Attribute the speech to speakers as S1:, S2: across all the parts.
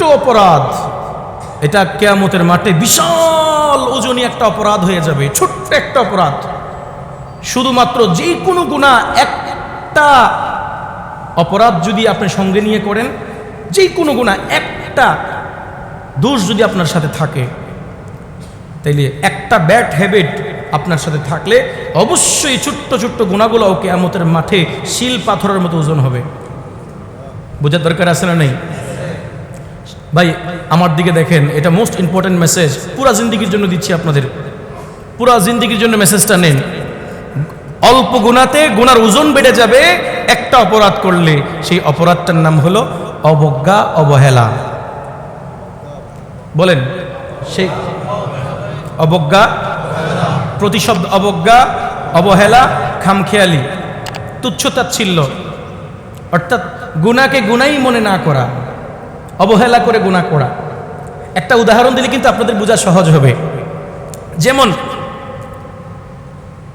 S1: ছোট্ট অপরাধ। এটা কেয়ামতের মাঠে বিশাল ওজনী একটা অপরাধ হয়ে যাবে, ছোট্ট একটা অপরাধ। শুধুমাত্র যে কোনো গুণা একটা অপরাধ যদি আপনি সঙ্গে নিয়ে করেন যে কোনো গুণা একটা দোষ যদি আপনার সাথে থাকে, তাইলে একটা ব্যাড হ্যাবিট আপনার সাথে থাকলে অবশ্যই ছোট্ট ছোট্ট গুণাগুলো কেয়ামতের মাঠে শিল পাথরের মতো ওজন হবে। বোঝার দরকার আছে না নেই? ভাই, আমার দিকে দেখেন, এটা মোস্ট ইম্পর্টেন্ট মেসেজ পুরা জিন্দিগির জন্য দিচ্ছি আপনাদের। পুরা জিন্দিগির জন্য মেসেজটা নেন। অল্প গুণাতে গুনার ওজন বেড়ে যাবে, একটা অপরাধ করলে, সেই অপরাধটার নাম হলো অবজ্ঞা, অবহেলা। বলেন, সেই অবজ্ঞা, প্রতিশব্দ অবজ্ঞা, অবহেলা, খামখেয়ালি, তুচ্ছতাচ্ছিল্য। অর্থাৎ গুণাকে গুণাই মনে না করা। অবহেলা করে গুণা করা। একটা উদাহরণ দিলে কিন্তু আপনাদের বোঝা সহজ হবে। যেমন,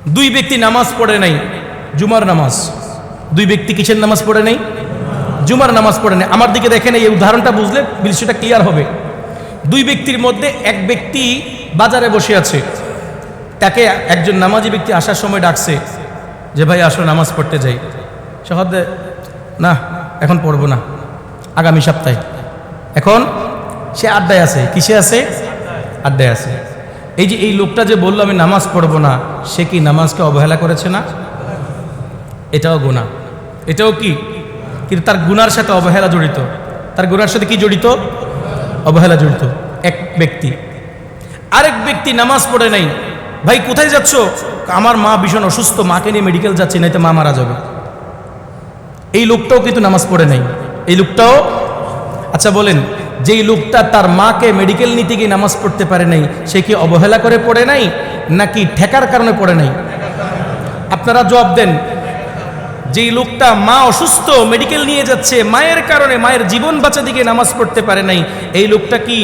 S1: দুই ব্যক্তি নামাজ পড়ে নাই, জুমার নামাজ। দুই ব্যক্তি কিসের নামাজ পড়ে নাই? জুমার নামাজ পড়ে নাই। আমার দিকে দেখেন, এই উদাহরণটা বুঝলে বিষয়টা ক্লিয়ার হবে। দুই ব্যক্তির মধ্যে এক ব্যক্তি বাজারে বসে আছে। তাকে একজন নামাজি ব্যক্তি আসার সময় ডাকছে যে, ভাই, আসো, নামাজ পড়তে যাই। সহদে না, এখন পড়ব না, আগামী সপ্তাহে। এখন সে আড্ডায় আছে, কিসে আছে? আড্ডায় আছে। এই যে এই লোকটা যে বলল, আমি নামাজ পড়ব না সে কি নামাজকে অবহেলা করেছে না? এটাও গুণা এটাও কি? কিন্তু তার গুনার সাথে অবহেলা জড়িত। তার গুনার সাথে কি জড়িত? অবহেলা জড়িত। এক ব্যক্তি। আরেক ব্যক্তি নামাজ পড়ে নাই। ভাই, কোথায় যাচ্ছ? আমার মা ভীষণ অসুস্থ, মাকে নিয়ে মেডিকেল যাচ্ছি নাই তো মা মারা যাবে। এই লোকটাও কিন্তু নামাজ পড়ে নাই। এই লোকটাও আচ্ছা বলেন, যেই লোকটা তার মাকে মেডিকেল নিতে গিয়ে নামাজ পড়তে পারে নাই, সে কি অবহেলা করে পড়ে নাই, নাকি ঠেকার কারণে পড়ে নাই? আপনারা জবাব দেন, যেই লোকটা মা অসুস্থ মেডিকেল নিয়ে যাচ্ছে, মায়ের কারণে, মায়ের জীবন বাঁচা দিকে নামাজ পড়তে পারে নাই, এই লোকটা কি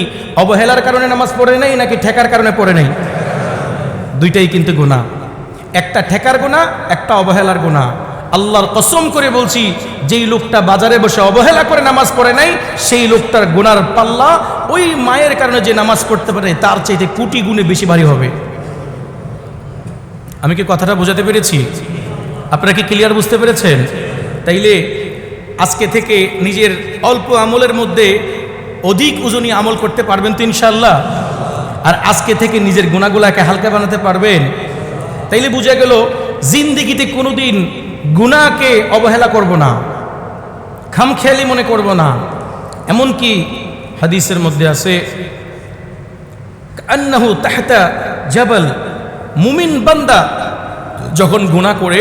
S1: অবহেলার কারণে নামাজ পড়ে নাই, নাকি ঠেকার কারণে পড়ে নাই? দুইটাই কিন্তু গুণা একটা ঠেকার গুণা একটা অবহেলার গুণা আল্লাহর কসম করে বলছি, যেই লোকটা বাজারে বসে অবহেলা করে নামাজ পড়ে নাই, সেই লোকটার গুনার পাল্লা ওই মায়ের কারণে যে নামাজ পড়তে পারে, তার চাইতে কোটি গুণে বেশি ভারী হবে। আমি কি কথাটা বোঝাতে পেরেছি? আপনারা কি ক্লিয়ার বুঝতে পেরেছেন? তাইলে আজকে থেকে নিজের অল্প আমলের মধ্যে অধিক ওজনী আমল করতে পারবেন তো ইনশাল্লাহ আর আজকে থেকে নিজের গুণাগুলাকে হালকা বানাতে পারবেন। তাইলে বুঝা গেল, জিন্দিগিতে কোনোদিন গুণাকে অবহেলা করব না, খামখেয়ালি মনে করব না। এমনকি হাদিসের মধ্যে আছে আন্নাহু তাহতা জাবাল, মুমিন বান্দা যখন গুণা করে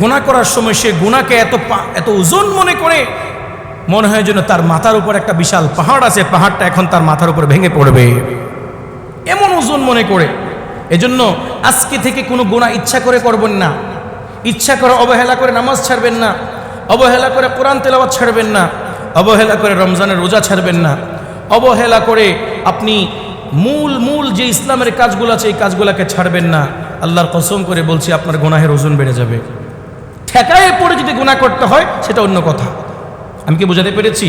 S1: গুণা করার সময় সে গুণাকে এত এত ওজন মনে করে, মনে হয় যেন তার মাথার উপর একটা বিশাল পাহাড় আছে, পাহাড়টা এখন তার মাথার উপর ভেঙে পড়বে। এমন ওজন মনে করে। এজন্য আজকে থেকে কোনো গুণা ইচ্ছা করে করবেন না। ইচ্ছা করে অবহেলা করে নামাজ ছাড়বেন না, অবহেলা করে কোরআন তেলাওয়াত ছাড়বেন না, অবহেলা করে রমজানের রোজা ছাড়বেন না, অবহেলা করে আপনি মূল মূল যে ইসলামের কাজগুলো আছে, এই কাজগুলোকে ছাড়বেন না। আল্লাহর কসম করে বলছি, আপনার গুনাহের ওজন বেড়ে যাবে। ঠেকায় পড়ে যদি গুণা করতে হয়, সেটা অন্য কথা। আমি কি বোঝাতে পেরেছি?